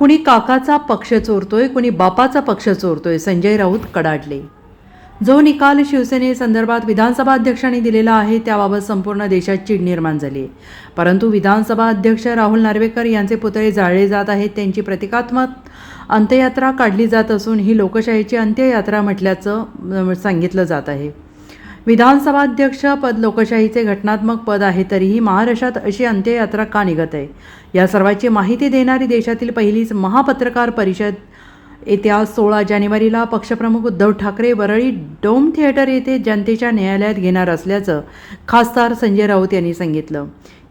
कुणी काकाचा पक्ष चोरतोय कुणी बापाचा पक्ष चोरतोय संजय राऊत कडाडले. जो निकाल शिवसेनेसंदर्भात विधानसभा अध्यक्षांनी दिलेला आहे त्याबाबत संपूर्ण देशात चीड निर्माण झाली आहे. परंतु विधानसभा अध्यक्ष राहुल नार्वेकर यांचे पुतळे जाळले जात आहेत त्यांची प्रतिकात्मक अंत्ययात्रा काढली जात असून ही लोकशाहीची अंत्ययात्रा म्हटल्याचं सांगितलं जात आहे. विधानसभा अध्यक्ष पद लोकशाहीचे घटनात्मक पद आहे तरीही महाराष्ट्रात अशी अंत्ययात्रा का निघत आहे? या सर्वाची माहिती देणारी देशातील पहिलीच महापत्रकार परिषद येत्या सोळा जानेवारीला पक्षप्रमुख उद्धव ठाकरे वरळी डोम थिएटर येथे जनतेच्या न्यायालयात घेणार असल्याचं खासदार संजय राऊत यांनी सांगितलं.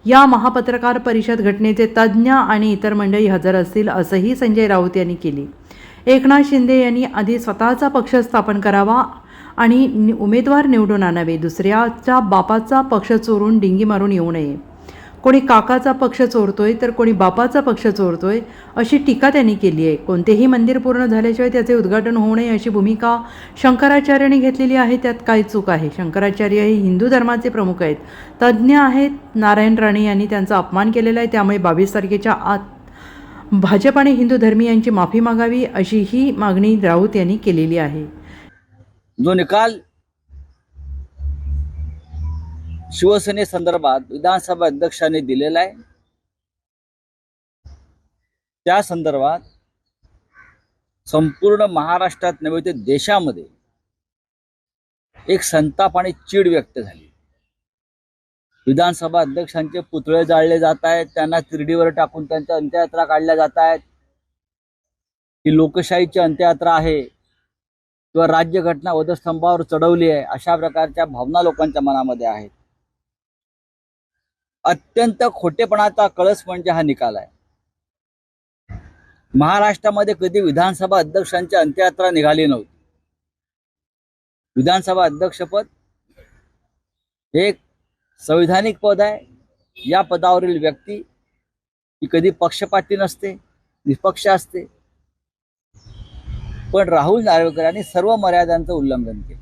या महापत्रकार परिषद घटनेचे तज्ज्ञ आणि इतर मंडळी हजर असतील असंही संजय राऊत यांनी केली. एकनाथ शिंदे यांनी आधी स्वतःचा पक्ष स्थापन करावा आणि नि- उमेदवार निवडून आणावे. दुसऱ्याच्या बापाचा पक्ष चोरून डिंगी मारून येऊ नये. कोणी काकाचा पक्ष चोरतोय तर कोणी बापाचा पक्ष चोरतोय अशी टीका त्यांनी केली आहे. कोणतेही मंदिर पूर्ण झाल्याशिवाय त्याचे उद्घाटन होऊ नये अशी भूमिका शंकराचार्यांनी घेतलेली आहे. त्यात काय चूक आहे. शंकराचार्य हे हिंदू धर्माचे प्रमुख आहेत. तज्ज्ञ आहेत. नारायण राणे यांनी त्यांचा अपमान केलेला आहे. त्यामुळे बावीस तारखेच्या आत भाजप आणि हिंदू धर्मीयांची माफी मागावी अशी ही मागणी राऊत यांनी केलेली आहे. जो निकाल शिवसेनेसंदर्भात विधानसभा अध्यक्षांनी दिलेला आहे त्या संदर्भात संपूर्ण महाराष्ट्रात नव्हे ते देशामध्ये एक संताप आणि चीड व्यक्त झाली. विधानसभा अध्यक्षांचे पुतळे जाळले जात आहेत त्यांना तिरडीवर टाकून त्यांच्या अंत्ययात्रा काढल्या जात आहेत. ही लोकशाहीची अंत्ययात्रा आहे. किंवा राज्यघटना वधस्तंभावर चढवली आहे अशा प्रकारच्या भावना लोकांच्या मनामध्ये आहेत. अत्यंत खोटेपणाचा कळस म्हणजे हा निकाल आहे. महाराष्ट्रामध्ये कधी विधानसभा अध्यक्षांची अंत्ययात्रा निघाली नव्हती. विधानसभा अध्यक्षपद हे एक संविधानिक पद आहे. या पदावरील व्यक्ती ही कधी पक्षपाती नसते निष्पक्ष असते. पण राहुल नार्वेकर यांनी सर्व मर्यादांचं उल्लंघन केलं.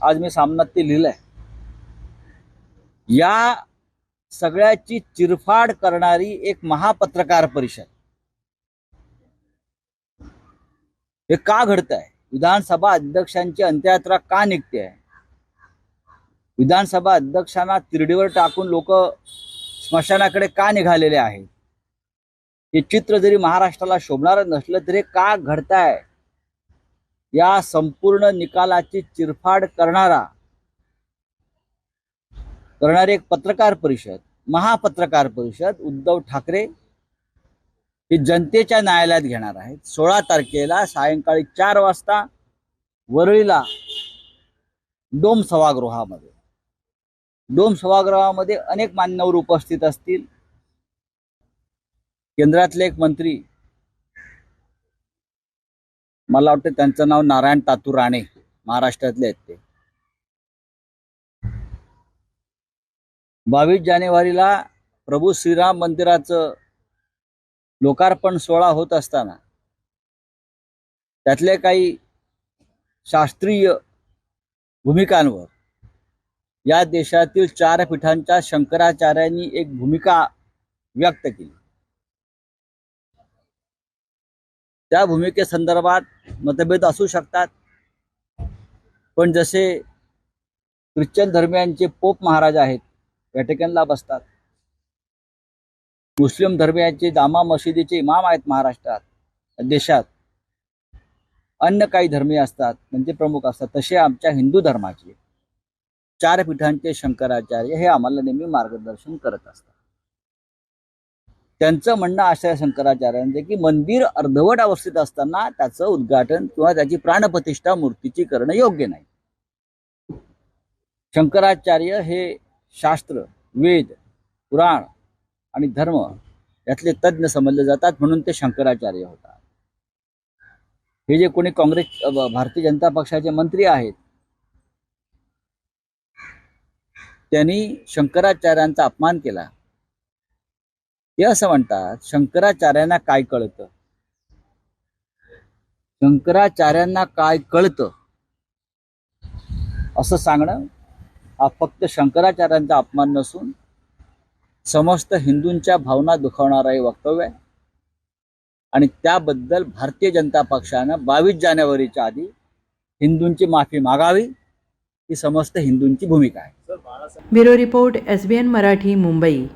आज मी सामनात ते लिहिलंय. या सगळ्याची चिरफाड करणारी एक महापत्रकार परिषद. हे का घडत आहे विधानसभा अध्यक्षांची अंत्ययात्रा का निघते आहे विधानसभा अध्यक्षांना तिरडीवर टाकून लोक स्मशानाकडे का निघालेले आहेत? हे चित्र जरी महाराष्ट्राला शोभणारं नसलं तरी का घडताय? या संपूर्ण निकालाची चिरफाड करणारा करणारी एक पत्रकार परिषद महापत्रकार परिषद उद्धव ठाकरे ही जनतेच्या न्यायालयात घेणार आहेत. सोळा तारखेला सायंकाळी चार वाजता वरळीला डोम सभागृहामध्ये डोम सभागृहामध्ये अनेक मान्यवर उपस्थित असतील. केंद्रातले एक मंत्री मला वाटतं त्यांचं नाव नारायण तातू राणे महाराष्ट्रातले आहेत ते. बावीस जानेवारीला प्रभू श्रीराम मंदिराचं लोकार्पण सोहळा होत असताना त्यातले काही शास्त्रीय भूमिकांवर या देशातील चार पीठांच्या शंकराचार्यांनी एक भूमिका व्यक्त केली. त्या भूमिकेसंदर्भात मतभेद असू शकतात. पण जसे ख्रिश्चन धर्मियांचे पोप महाराज आहेत व्हॅटिकनला बसतात. मुस्लिम धर्मियांचे दामा मशिदीचे इमाम आहेत महाराष्ट्रात देशात. अन्य काही धर्मीय असतात म्हणजे प्रमुख असतात तसे आमच्या हिंदू धर्माचे. चार पीठांचे शंकराचार्य हे आम्हाला नेहमी मार्गदर्शन करत असतात. त्यांचं म्हणणं असं आहे की मंदिर अर्धवट अवस्थेत असताना त्याचं उद्घाटन किंवा त्याची प्राणप्रतिष्ठा मूर्तीची करणं योग्य नाही. शंकराचार्य हे शास्त्र वेद पुराण आणि धर्म यातले तज्ज्ञ समजले जातात म्हणून ते शंकराचार्य होतात. हे जे कोणी काँग्रेस भारतीय जनता पक्षाचे मंत्री आहेत त्यांनी शंकराचार्यांचा अपमान केला. ते असं म्हणतात शंकराचार्यांना काय कळतं? शंकराचार्यांना काय कळतं? असं सांगणं हा फक्त शंकराचार्यांचा अपमान नसून समस्त हिंदूंच्या भावना दुखावणारा हे वक्तव्य आहे. आणि त्याबद्दल भारतीय जनता पक्षानं बावीस जानेवारीच्या आधी हिंदूंची माफी मागावी ही समस्त हिंदूंची भूमिका आहे. Bureau report S B N Marathi Mumbai.